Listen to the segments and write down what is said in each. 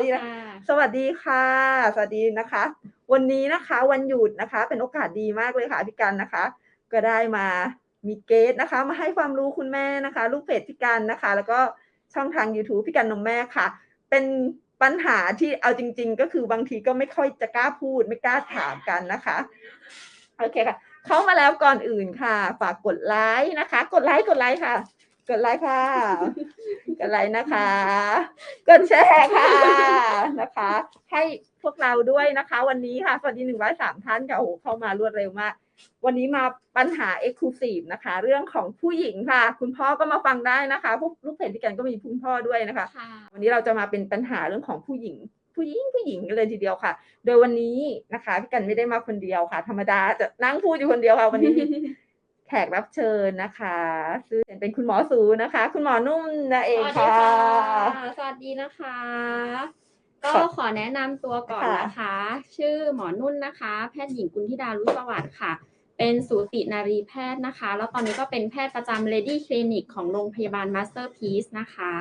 ดีนะสวัสดีค่ะ สวัสดีนะคะ วันนี้นะคะวันหยุดนะคะ เป็นโอกาสดีมากเลยค่ะพี่กันนะคะ ก็ได้มามีเกสนะคะ มาให้ความรู้คุณแม่นะคะลูกเพจพี่กันนะคะ แล้วก็ช่องทาง YouTube พี่กันนมแม่ค่ะ เป็นปัญหาที่เอาจริง ๆ ก็คือบางทีก็ไม่ค่อยจะกล้าพูด ไม่กล้าถามกันนะคะโอเคค่ะ เข้ามาแล้วก่อนอื่นค่ะ ฝากกดไลค์นะคะ กดไลค์กดไลค์ค่ะ กดไลค์ค่ะ กดไลค์นะคะ กดแชร์ค่ะนะคะ ให้พวกเราด้วยนะคะ วันนี้ค่ะสวัสดีหนึ่งร้อยสามท่านค่ะโอ้โหเข้ามารวดเร็วมาก วันนี้มาปัญหาเอ็กซ์คลูซีฟนะคะ เรื่องของผู้หญิงค่ะ คุณพ่อก็มาฟังได้นะคะพวกลูกเพจที่กันก็มีคุณพ่อด้วยนะคะค่ะวันนี้เราจะมาเป็นปัญหาเรื่องของผู้หญิงผู้หญิงผู้หญิงกันเลยทีเดียวค่ะ โดยวันนี้นะคะพี่กันไม่ได้มาคนเดียวค่ะ ธรรมดาจะนั่งพูดอยู่คนเดียวค่ะวันนี้มี แขกรับเชิญนะคะซึ่งเป็นคุณหมอสูนะคะ คุณหมอนุ่มนั่นเองสวัสดีค่ะค่ะ สวัสดีนะคะ ก็ค่ะขอแนะนำตัวก่อนค่ะนะคะ ชื่อหมอนุ่นนะคะ แพทย์หญิงกุลธิดารุสวัสดิ์ค่ะ เป็นสูตินารีแพทย์นะคะ แล้วตอนนี้ก็เป็นแพทย์ประจำ Lady Clinic ของโรงพยาบาล Masterpiece นะคะ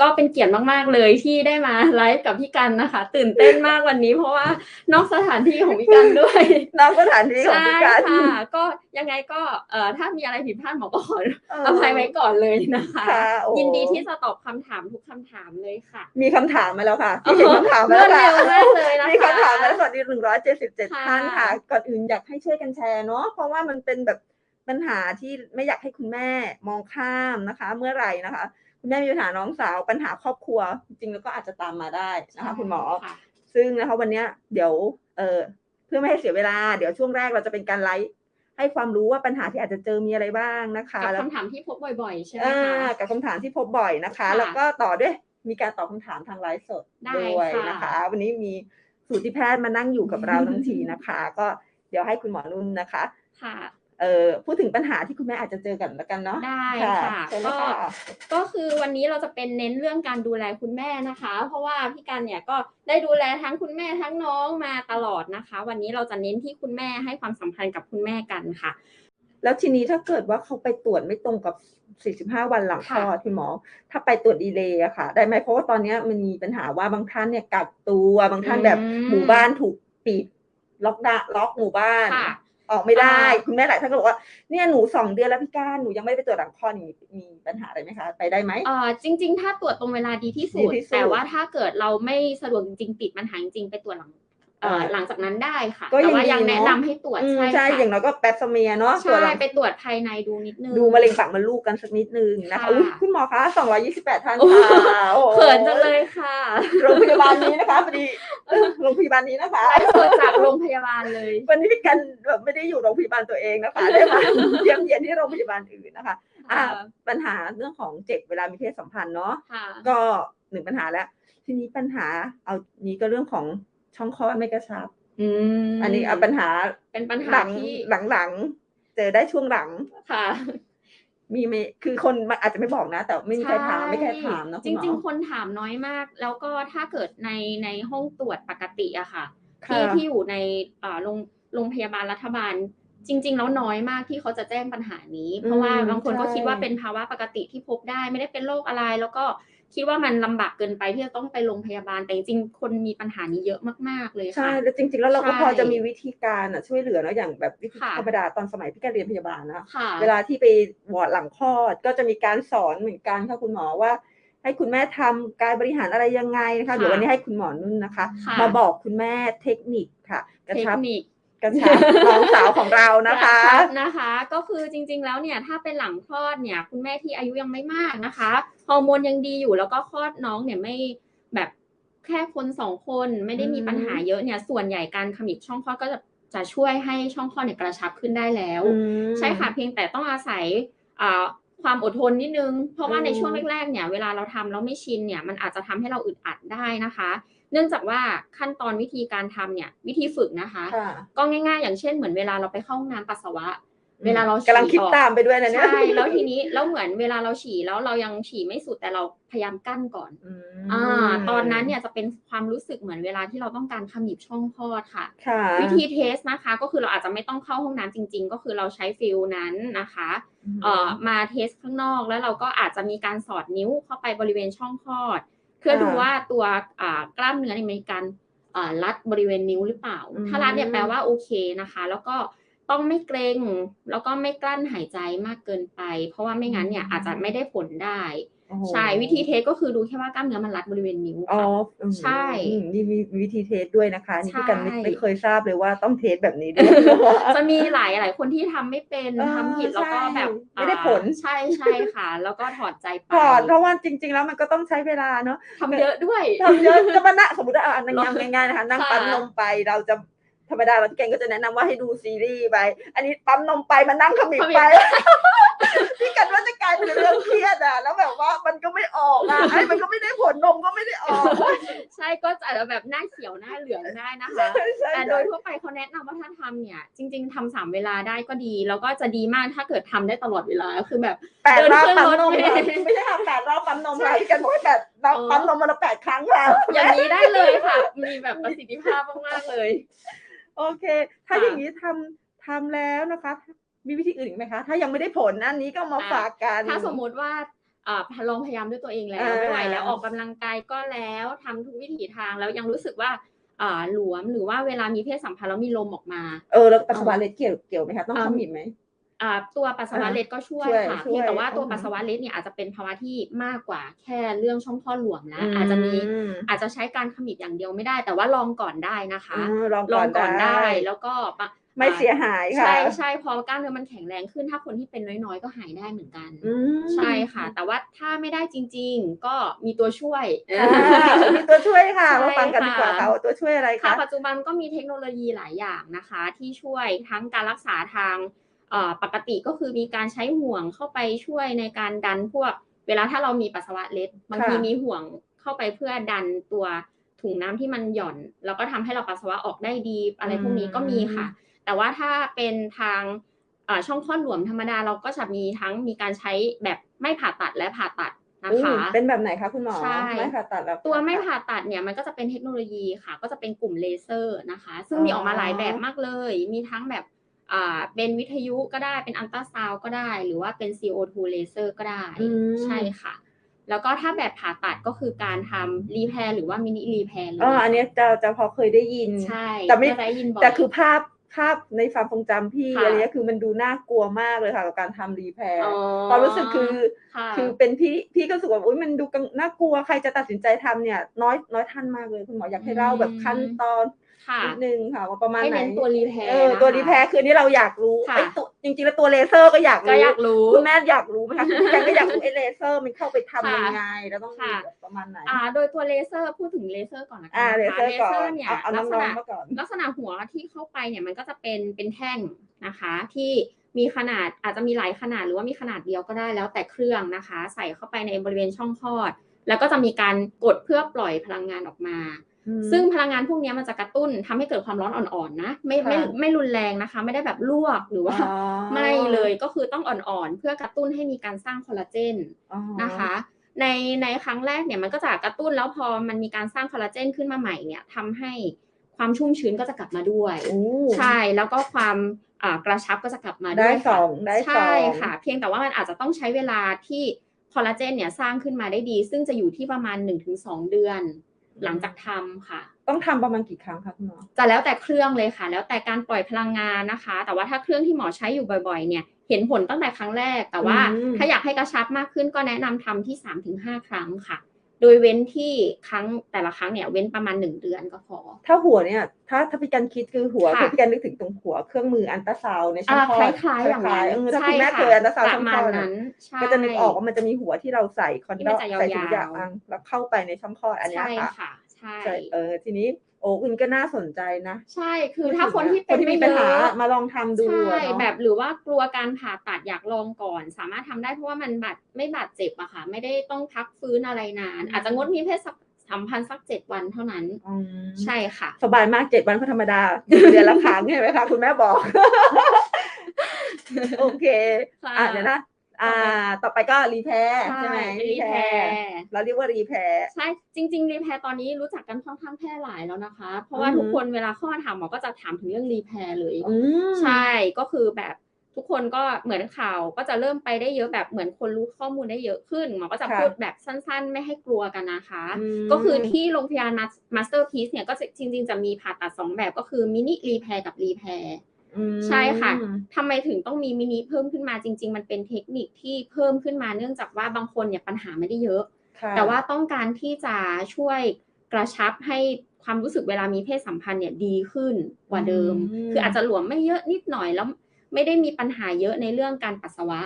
ก็เป็นเกียรติมาก ๆ เลยที่ได้มาไลฟ์กับพี่กันนะคะ ตื่นเต้นมากวันนี้เพราะว่านอกสถานที่ของพี่กันด้วยนอกสถานที่ของใช่พี่กันค่ะ ก็ยังไงก็เอ่อถ้ามีอะไรผิดพลาดหมอก็ขอเอภัยไว้ก่อนเลยนะคะค่ะโอ้ยินดีที่จะตอบคำถามทุกคำถามเลยค่ะ มีคำถามมาแล้วค่ะพี่เห็นคำถามมารวแล้ดวค่ะเร็วมากเลยนะคะมีคำถามมาแล้วสวัสดีหนึ่งร้อยเจ็ดสิบเจ็ดค่ะท่านค่ะ ก่อนอื่นอยากให้ช่วยกันแชร์เนาะเพราะว่ามันเป็นแบบปัญหาที่ไม่อยากให้คุณแม่มองข้ามนะคะ เมื่อไหร่นะคะ คุณแม่มีปัญหาน้องสาวปัญหาครอบครัว จริงๆแล้วก็อาจจะตามมาได้นะคะ คุณหมอค่ะซึ่งนะคะวันเนี้ยเดี๋ยวเออเพื่อไม่ให้เสียเวลา เดี๋ยวช่วงแรกเราจะเป็นการไลฟ์ให้ความรู้ว่าปัญหาที่อาจจะเจอมีอะไรบ้างนะคะกับแล้วคำถามที่พบบ่อยๆใช่ไหมอ่าคะกับคำถามที่พบบ่อยนะคะค่ะแล้วก็ต่อด้วยมีการตอบคำถามทางไลฟ์สดได้ด้วยค่ะนะคะ วันนี้มีสูติแพทย์มานั่งอยู่กับเราทั้งทีนะคะ ก็เดี๋ยวให้คุณหมอนุ่นนะคะ ค่ะเอ่อพูดถึงปัญหาที่คุณแม่อาจจะเจอกันแล้วกันเนาะได้ค่ะเชิญเลยก็ค่ะก็คือวันนี้เราจะเป็นเน้นเรื่องการดูแลคุณแม่นะคะ เพราะว่าพี่กันเนี่ยก็ได้ดูแลทั้งคุณแม่ทั้งน้องมาตลอดนะคะ วันนี้เราจะเน้นที่คุณแม่ให้ความสำคัญกับคุณแม่กันค่ะ แล้วทีนี้ถ้าเกิดว่าเขาไปตรวจไม่ตรงกับ 45 วันหลังคลอดค่ะคุณหมอ ถ้าไปตรวจดีเลย์อะค่ะ ได้ไหมเพราะว่าตอนเนี้ยมันมีปัญหาว่าบางท่านเนี่ยกักตัวบางท่านแบบอืมหมู่บ้านถูกปิดล็อกดาล็อกหมู่บ้านค่ะ ออกไม่ได้อ่าคุณแม่หลายท่านก็บอกว่าเนี่ยหนูสองเดือนแล้วพี่ก้านหนูยังไม่ได้ไปตรวจหลังคลอดมีมีปัญหาอะไรไหมคะ ไปได้ไหมเอ่อจริง ๆ ถ้าตรวจตรงเวลาดีที่สุดีดที่สุด แต่ว่าถ้าเกิดเราไม่สะดวกจริงๆติดปัญหาจริงๆไปตรวจหลัง เอ่ออ่าหลังจากนั้นได้ค่ะก็แต่ยังว่าดียังแนะเนอะนำให้ตรวจอืมใช่ใช่ค่ะอย่างน้อยก็แป๊บสเมียเนาะตรวจหใช่ลังไปตรวจภายในดูนิดนึง ดูมะเร็งปากมดลูกกันสักนิดนึงนะคะค่ะอุ้ยคุณหมอคะ228 ท่านโอ้ ค่ะโอ้โหเขินจังเลยค่ะโรงพยาบาลนี้นะคะพอดีโรงพยาบาลนี้นะคะ ไลฟ์สดจากโรงพยาบาลเลย วันนี้พี่กันแบบไม่ได้อยู่โรงพยาบาลตัวเองนะคะ ได้มาเยี่ยมเยียนที่โรงพยาบาลอื่นนะคะ อ่าปัญหาเรื่องของเจ็บเวลามีเพศสัมพันธ์เนาะ ค่ะ ก็หนึ่งปัญหาแล้ว ทีนี้ปัญหาเอานี้ก็เรื่องของ ช่องคลอดไม่กระชับ อืมอันนี้เอาปัญหาเป็นปัญหาหลังที่หลังๆเจอได้ช่วงหลัง ค่ะ มีไหมคือคนอาจจะไม่บอกนะ แต่ไม่มีใครถามไม่ใครถามนะจคุณหมอ ริง ๆ คนถามน้อยมาก แล้วก็ถ้าเกิดในในห้องตรวจปกติอะค่ะค่ะที่ที่อยู่ในอ่าโรงโรงพยาบาลรัฐบาล จริง ๆ แล้วน้อยมากที่เขาจะแจ้งปัญหานี้ เพราะว่าอืมบางคนก็ใช่ คิดว่าเป็นภาวะปกติที่พบได้ไม่ได้เป็นโรคอะไร แล้วก็ คิดว่ามันลำบากเกินไปที่จะต้องไปโรงพยาบาลแต่จริงๆคนมีปัญหานี้เยอะมากๆเลยใช่ค่ะแล้วจริง ๆ แล้วเราก็ใช่พอจะมีวิธีการอะช่วยเหลือเนอะอย่างแบบวิธีค่ะธรรมดาตอนสมัยพี่แกเรียนพยาบาลนะค่ะเวลาที่ไปวอร์ดหลังคลอด ก็จะมีการสอนเหมือนกันค่ะคุณหมอว่าให้คุณแม่ทำการบริหารอะไรยังไงนะคะค่ะเดี๋ยววันนี้ให้คุณหมอนุ่นนะคะค่ะมาบอกคุณแม่เทคนิคค่ะกระเทคชับนิค กระชับน้องสาวของเรานะคะกรชับนะคะ ก็คือจริง ๆ แล้วเนี่ยถ้าเป็นหลังคลอดเนี่ย คุณแม่ที่อายุยังไม่มากนะคะฮอร์โมนยังดีอยู่แล้วก็คลอดน้องเนี่ยไม่แบบแค่คนสองคนไม่ได้มีอืมปัญหาเยอะเนี่ย ส่วนใหญ่การขมิบช่องคลอดก็จะจะช่วยให้ช่องคลอดเนี่ยกระชับขึ้นได้แล้วอืมใช่ค่ะเพียงแต่ต้องอาศัยอ่าความอดทนนิดนึง เพราะว่าอืมในช่วงแรกๆเนี่ยเวลาเราทำแล้วไม่ชินเนี่ยมันอาจจะทำให้เราอึดอัดได้นะคะ เนื่องจากว่าขั้นตอนวิธีการทำเนี่ย วิธีฝึกนะคะค่ะก็ง่ายๆ อย่างเช่นเหมือนเวลาเราไปเข้าห้องน้ำปัสสาวะ เวลาเราฉี่กำลังคิดออกตามไปด้วยนะเนี่ยใช่แล้วทีนี้แล้วเหมือนเวลาเราฉี่แล้วเรายังฉี่ไม่สุดแต่เราพยายามกั้นก่อนอืมอ่าตอนนั้นเนี่ยจะเป็นความรู้สึกเหมือนเวลาที่เราต้องการขมิบช่องคลอดค่ะค่ะวิธีเทสนะคะ ก็คือเราอาจจะไม่ต้องเข้าห้องน้ำจริง ๆ ก็คือเราใช้ฟิลนั้นนะคะเอ่อมาเทสข้างนอกแล้วเราก็อาจจะมีการสอดนิ้วเข้าไปบริเวณช่องคลอดเพื่อดูว่าตัวอ่ากล้ามเนื้อเนี่ยมีการอ่ารัดบริเวณนิ้วหรือเปล่าอืมถ้ารัดเนี่ยแปลว่าโอเคนะคะ แล้วก็ต้องไม่เกรงแล้วก็ไม่กลั้นหายใจมากเกินไป เพราะว่าไม่งั้นเนี่ยอาจจะไม่ได้ผลได้โอ้โห ใช่วิธีเทสก็คือดูแค่ว่ากล้ามเนื้อมันรัดบริเวณนิ้วอ๋อค่ะอืมใช่อืมนี่มีวิธีเทสด้วยนะคะนี่พี่กันไม่ใช่ ไม่เคยทราบเลยว่าต้องเทสแบบนี้ด้วย จะมีหลายหลายคนที่ทำไม่เป็นเออทำผิดแล้วก็แบบใช่ไม่ได้ผล อ่าใช่ใช่ค่ะ แล้วก็ถอดใจไปถอดเพราะว่าจริง ๆ แล้วมันก็ต้องใช้เวลาเนาะ ทำเยอะด้วย ทำเยอะจะมานั่งสมมติว่าเอาอันนั้นง่ายๆนะคะนั่งค่ะ ปั๊มนมไปเราจะธรรมดาเราที่แกงก็จะแนะนำว่าให้ดูซีรีส์ไป อันนี้ปั๊มนมไปมานั่งขมิบไป พี่กันว่าจะกลายเป็นเรื่องเครียดอะ แล้วแบบว่ามันก็ไม่ออกอะไอ้มันก็ไม่ได้ผลนมก็ไม่ได้ออกใช่ก็จะแบบหน้าเขียวหน้าเหลืองได้นะคะใช่แต่โดยทั่วไปเขาแนะนำว่าถ้าทำเนี่ย จริง ๆทำสามเวลาได้ก็ดี แล้วก็จะดีมากถ้าเกิดทำได้ตลอดเวลาคือแบบแปดรอบเดินปั๊มขึ้นนรมถอะเมล์ไม่ใช่ทำแปดรอบปั๊มนมค่ะพี่กันบอกให้แปดรอบอ๋อปั๊มนมมาละแปดครั้งค่ะอย่างนี้ได้เลยค่ะ มีแบบประสิทธิภาพมากๆเลย โอเค ถ้าค่ะอย่างนี้ทำทำแล้วนะคะ มีวิธีอื่นอีกไหมคะ ถ้ายังไม่ได้ผลอันนี้ก็มาอะฝากกัน ถ้าสมมุติว่าอ่าลองพยายามด้วยตัวเองแล้วอ่า ไม่ไหวแล้วออกกำลังกายก็แล้วทำทุกวิถีทางแล้วยังรู้สึกว่าอ่าหลวมหรือว่าเวลามีเพศสัมพันธ์แล้วมีลมออกมา เออแล้วปัสสาวะเล็ดเกี่ยวเกี่ยวไหมคะต้องอ่าขมิบไหม อ่าตัวปัสสาวะเล็ดก็ช่วยช่วยค่ะช่วยเพียงแต่ว่าตัวอืม ปัสสาวะเล็ดเนี่ยอาจจะเป็นภาวะที่มากกว่าแค่เรื่องช่องคลอดหลวมแล้วอาจจะมีอืมอาจจะใช้การขมิบอย่างเดียวไม่ได้ แต่ว่าลองก่อนได้นะคะ อืมลองลก่อองนก่อนได้ได้แล้วก็ปะ ไม่เสียหายค่ะ ใช่ใช่พอกล้ามเนื้อมันแข็งแรงขึ้น ถ้าคนที่เป็นน้อยๆ ก็หายได้เหมือนกันอืมใช่ค่ะ แต่ว่าถ้าไม่ได้จริง ๆ ก็มีตัวช่วยอ่ามีตัวช่วยค่ะใช่มาฟังกันดีกว่าค่ะค่ะว่าตัวช่วยอะไรค่ะคะปัจจุบันก็มีเทคโนโลยีหลายอย่างนะคะ ที่ช่วยทั้งการรักษาทางเอ่อปกติก็คือมีการใช้ห่วงเข้าไปช่วยในการดันพวก เวลาถ้าเรามีปัสสาวะเล็ดบางทีมีห่วงเข้าไปเพื่อดันตัวถุงน้ำที่มันหย่อน แล้วก็ทำให้เราปัสสาวะออกได้ดี อะไรพวกนี้ก็มีค่ะ แต่ว่าถ้าเป็นทางเอ่อช่องคลอดหลวมธรรมดาเราก็จะมีทั้งมีการใช้แบบไม่ผ่าตัดและผ่าตัดนะอู้คะเป็นแบบไหนคะคุณหมอใช่ไม่ผ่าตัดแล้วตัวไม่ผ่าตัดเนี่ยมันก็จะเป็นเทคโนโลยีค่ะ ก็จะเป็นกลุ่มเลเซอร์นะคะ ซึ่งมีออกมาหลายแบบมากเลย มีทั้งแบบอ่าเป็นวิทยุก็ได้เป็นอัลตราซาวก็ได้ หรือว่าเป็น CO2 เลเซอร์ก็ได้อืมใช่ค่ะ แล้วก็ถ้าแบบผ่าตัดก็คือการทำรีแพร์หรือว่ามินิรีแพร์เลยเอออันเนี้ยจะจะพอเคยได้ยินใช่แต่ไม่จะได้ยินบ่อยแต่คือภาพ ภาพในความทรงจำพี่ค่ะอันเนี้ยคือมันดูน่ากลัวมากเลยค่ะกับการทำรีแพร์อ๋อความรู้สึกคือค่ะคือเป็นพี่พี่ก็รู้สึกว่าอุ้ยมันดูกังน่ากลัวใครจะตัดสินใจทำเนี่ย น้อยน้อยท่านมากเลยคุณหมออยากให้เล่าแบบขั้นตอน ค่ะนิดนึงค่ะว่าประมาณให้ไหนเน้นตัวรีแพร์เออนะคะตัวรีแพร์คืออนนี่เราอยากรู้ค่ะไอ้ตัวจริงๆแล้วตัวเลเซอร์ก็อยากก็รู้อยากรู้คุณแม่อยากรู้ไหมคะคุณแม่ก็อยากรู้ไอ้เลเซอร์มันเข้าไปทำค่ะยังไงแล้วต้องมีค่ะแบบประมาณไหนอ่า โดยตัวเลเซอร์พูดถึงเลเซอร์ก่อนนะอ่าคะเลเซอร์ก่อนเนี่ยเอาเอาลักษน้องณะๆมาก่อนลักษณะหัวที่เข้าไปเนี่ยมันก็จะเป็นเป็นแท่งนะคะที่มีขนาดอาจจะมีหลายขนาดหรือว่ามีขนาดเดียวก็ได้แล้วแต่เครื่องนะคะ ใส่เข้าไปในบริเวณช่องคลอด แล้วก็จะมีการกดเพื่อปล่อยพลังงานออกมา ซึ่งพลังงานพวกนี้มันจะกระตุ้นทำให้เกิดความร้อนอ่อนๆนะ ไม่ไม่ค่ะไม่รุนแรงนะคะ ไม่ได้แบบลวกหรือว่าอ๋อไม่เลยก็คือต้องอ่อนๆ เพื่อกระตุ้นให้มีการสร้างคอลลาเจนอ๋อนะคะในในครั้งแรกเนี่ยมันก็จะกระตุ้นแล้วพอมันมีการสร้างคอลลาเจนขึ้นมาใหม่เนี่ยทำให้ความชุ่มชื้นก็จะกลับมาด้วยโอ้ใช่แล้วก็ความอ่ากระชับก็จะกลับมาด้ได้วยสค่ะองได้สองใช่ค่ะ เพียงแต่ว่ามันอาจจะต้องใช้เวลาที่คอลลาเจนเนี่ยสร้างขึ้นมาได้ดี ซึ่งจะอยู่ที่ประมาณ 1-2 เดือน หลังจากทำค่ะ ต้องทำประมาณกี่ครั้งคะคุณหมอจะแล้วแต่เครื่องเลยค่ะ แล้วแต่การปล่อยพลังงานนะคะ แต่ว่าถ้าเครื่องที่หมอใช้อยู่บ่อยๆ เนี่ยเห็นผลตั้งแต่ครั้งแรก แต่ว่าอืมถ้าอยากให้กระชับมากขึ้นก็แนะนำทำที่3-5ถึงครั้งค่ะ โดยเว้นที่ครั้งแต่ละครั้งเนี่ยเว้นประมาณ1เดือนก็พอ ถ้าหัวเนี่ย ถ้าถ้าพี่กันคิดคือหัวค่ะคือพี่กันนึกถึงตรงหัวเครื่องมืออันตราซาวน์ในช่องอ่าคลคอดล้ายๆอย่างนั้นเออถ้าใช่คุณแม่ค่ะเคยอันตราซาวน์ปช่อระงมาคลณอดนั้นใช่ก็จะนึกออกว่ามันจะมีหัวที่เราใส่คอนที่ดมัอนมจะใส่ถุงยายยาวงแล้วเข้าไปในช่องคลอดอันเนี้ยใช่ค่ะค่ะใช่ใช่เออทีนี้ โอ้คุณก็น่าสนใจนะ ใช่คือถ้าคนที่คเป็นนที่ไม่มีเยปัญหาอะมาลองทำดูใช่อะเนาะแบบหรือว่ากลัวการผ่าตัดอยากลองก่อน สามารถทำได้เพราะว่ามันบาดไม่บาดเจ็บอะค่ะ ไม่ได้ต้องพักฟื้นอะไรนาน อาจจะงดมีเพศสัมพันธ์สักเจ็ดวันเท่านั้นอืมใช่ค่ะ สบายมากเจ็ดวันก็ธรรมดาเดือนละครั้งใช่ไหมคะคุณแม่บอก โอเคค่ะอะเดี๋ยวนะอ่า ต่อไปก็รีแพร์ใช่ไหมรีแพร์ เราเรียกว่ารีแพร์ใช่จริง ๆ รีแพร์ตอนนี้รู้จักกันค่อนข้างแพร่หลายแล้วนะคะ เพราะว่าอือหือทุกคนเวลาเข้ามาถามหมอก็จะถามถึงเรื่องรีแพร์เลยอืมใช่ก็คือแบบทุกคนก็เหมือนข่าวก็จะเริ่มไปได้เยอะแบบเหมือนคนรู้ข้อมูลได้เยอะขึ้นหมอก็จะค่ะพูดแบบสั้นๆ ไม่ให้กลัวกันนะคะอืมก็คือที่โรงพยาบาลมาสเตอร์พีซเนี่ยก็จะจริง ๆ จะมีผ่าตัดสองแบบก็คือมินิรีแพร์กับรีแพร์อืมใช่ค่ะทำไมถึงต้องมีมินิเพิ่มขึ้นมาจริง ๆ มันเป็นเทคนิคที่เพิ่มขึ้นมาเนื่องจากว่าบางคนเนี่ยปัญหาไม่ได้เยอะค่ะ แต่ว่าต้องการที่จะช่วยกระชับให้ความรู้สึกเวลามีเพศสัมพันธ์เนี่ยดีขึ้นกว่าเดิมอืมคืออาจจะหลวมไม่เยอะนิดหน่อยแล้วไม่ได้มีปัญหาเยอะในเรื่องการปัสสาวะ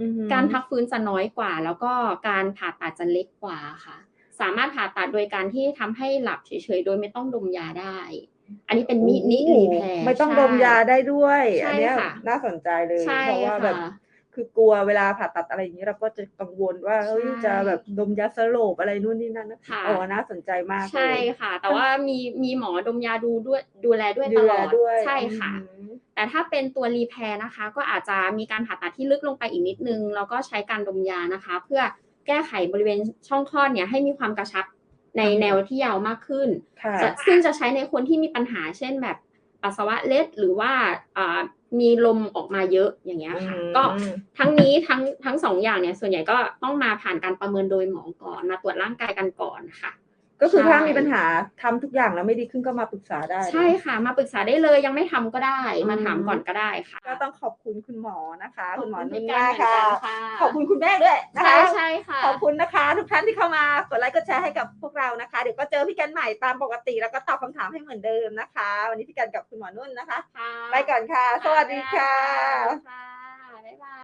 อืมการพักฟื้นจะน้อยกว่า แล้วก็การผ่าตัดจะเล็กกว่าค่ะ สามารถผ่าตัดโดยการที่ทำให้หลับเฉยๆ โดยไม่ต้องดมยาได้ อันนี้เป็นมินิรีแพร์ไม่ต้องดมยาได้ด้วยใช่อันเนี้ยค่ะน่าสนใจเลยใช่เพราะว่าแบบ ค่ะคือกลัวเวลาผ่าตัดอะไรอย่างนี้เราก็จะกังวลว่าเฮ้ยใช่จะแบบดมยาสลบอะไรนู่นนี่นั่นนะค่ะอ๋อน่าสนใจมากเลยใช่ค่ะ แต่ว่ามีมีหมอดมยาดูด้วยดูแลด้วยตดูลแลอดด้วยใช่ค่ะอืมแต่ถ้าเป็นตัวรีแพร์นะคะ ก็อาจจะมีการผ่าตัดที่ลึกลงไปอีกนิดนึง แล้วก็ใช้การดมยานะคะ เพื่อแก้ไขบริเวณช่องคลอดเนี่ยให้มีความกระชับในแนวที่ยาวมากขึ้นค่ะจะซึ่งจะใช้ในคนที่มีปัญหาเช่นแบบ ปัสสาวะเล็ดหรือว่าอ่ามีลมออกมาเยอะอย่างเงี้ยค่ะอืมก็ทั้งนี้ทั้งทั้งสองอย่างเนี่ยส่วนใหญ่ก็ต้องมาผ่านการประเมินโดยหมอก่อนมาตรวจร่างกายกันก่อนค่ะ ก็คือใช่ถ้ามีปัญหาทำทุกอย่างแล้วไม่ดีขึ้นก็มาปรึกษาได้นะใช่ค่ะมาปรึกษาได้เลยยังไม่ทำก็ได้อืมมาถามก่อนก็ได้ค่ะ ก็ต้องขอบคุณคุณหมอนะคะ คุณหมอขอบนุ่นพี่มากเหมือนค่ะกันค่ะ ขอบคุณคุณแม่ด้วยนะใช่คะใช่ค่ะขอบคุณนะคะ ทุกท่านที่เข้ามากดไลค์กดแชร์ให้กับพวกเรานะคะ เดี๋ยวก็เจอพี่กันใหม่ตามปกติ แล้วก็ตอบคำถามให้เหมือนเดิมนะคะ วันนี้พี่กันกับคุณหมอนุ่นนะคะค่ะไปก่อนค่ะ สวัสดีค่ะค่ะบ๊ายบาย